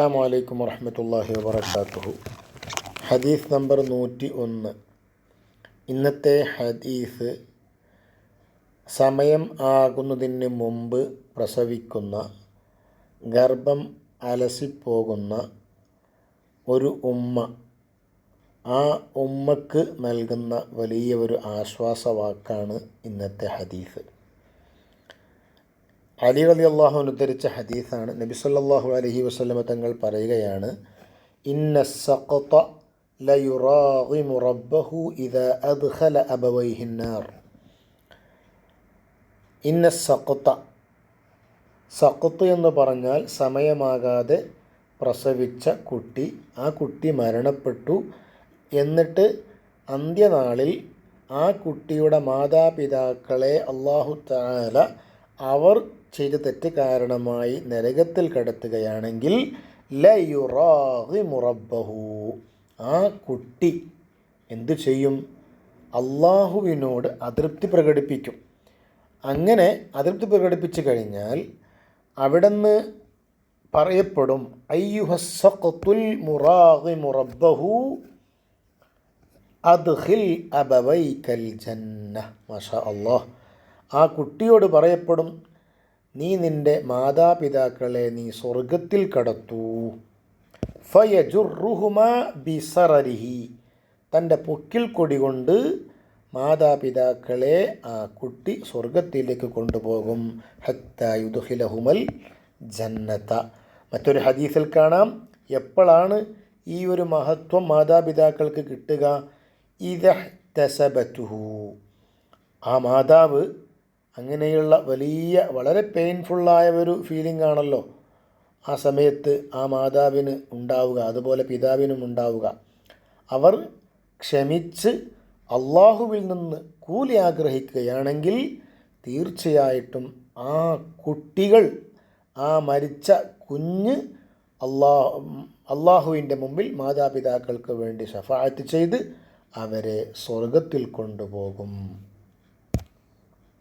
അസ്സാം വലൈക്കും വർഹമത്തല്ലാഹി വാബർക്കാത്തു ഹദീസ് നമ്പർ നൂറ്റി ഒന്ന് ഇന്നത്തെ ഹദീസ് സമയം ആകുന്നതിന് മുമ്പ് പ്രസവിക്കുന്ന ഗർഭം അലസിപ്പോകുന്ന ഒരു ഉമ്മ. ആ ഉമ്മക്ക് നൽകുന്ന വലിയ ഒരു ആശ്വാസവാക്കാണ് ഇന്നത്തെ ഹദീസ്. അലി അലി അള്ളാഹു ഉദ്ധരിച്ച ഹദീസാണ്. നബി സല്ലാഹു അലഹി വസ്ലമ തങ്ങൾ പറയുകയാണ് ഇന്ന സഖത്ത ലയുറാഹിമു അദ്ഖല അബവൈഹിന്നാർ ഇന്ന എന്ന് പറഞ്ഞാൽ സമയമാകാതെ പ്രസവിച്ച കുട്ടി ആ കുട്ടി മരണപ്പെട്ടു. എന്നിട്ട് അന്ത്യനാളിൽ ആ കുട്ടിയുടെ മാതാപിതാക്കളെ അള്ളാഹു താല അവർ ചെയ്ത തെറ്റ് കാരണമായി നരകത്തിൽ കടത്തുകയാണെങ്കിൽ ലയുറാഹി മുറബഹു ആ കുട്ടി എന്തു ചെയ്യും? അള്ളാഹുവിനോട് അതൃപ്തി പ്രകടിപ്പിക്കും. അങ്ങനെ അതൃപ്തി പ്രകടിപ്പിച്ചു കഴിഞ്ഞാൽ അവിടുന്ന് പറയപ്പെടും അയ്യുഹസ്സഖത്തുൽ മുറാഹി മുറബഹു അദ്ഹിൽ അബവൈ കൽ ജന്ന. മാഷാ അള്ളാഹ്. ആ കുട്ടിയോട് പറയപ്പെടും നീ നിന്റെ മാതാപിതാക്കളെ നീ സ്വർഗത്തിൽ കടത്തൂ. ഫയജുറുഹുമ ബിസറരിഹി. തന്റെ പൊക്കിൽ കൊടി കൊണ്ട് മാതാപിതാക്കളെ ആ കുട്ടി സ്വർഗത്തിലേക്ക് കൊണ്ടുപോകും. ഹത്തായുദുഹിലഹുമൽ ജന്നത. മറ്റൊരു ഹദീസിൽ കാണാം. എപ്പോഴാണ് ഈ ഒരു മഹത്വം മാതാപിതാക്കൾക്ക് കിട്ടുക? ഇതഹ് തസബത്തുഹു. ആ മാതാവ് അങ്ങനെയുള്ള വലിയ വളരെ പെയിൻഫുള്ളായ ഒരു ഫീലിംഗ് ആണല്ലോ ആ സമയത്ത് ആ മാതാവിന് ഉണ്ടാവുക അതുപോലെ പിതാവിനും ഉണ്ടാവുക. അവർ ക്ഷമിച്ച് അള്ളാഹുവിൽ നിന്ന് കൂലി ആഗ്രഹിക്കുകയാണെങ്കിൽ തീർച്ചയായിട്ടും ആ കുട്ടികൾ ആ മരിച്ച കുഞ്ഞ് അള്ളാഹു അള്ളാഹുവിന്റെ മുമ്പിൽ മാതാപിതാക്കൾക്ക് വേണ്ടി ഷഫായത്ത് ചെയ്ത് അവരെ സ്വർഗത്തിൽ കൊണ്ടുപോകും.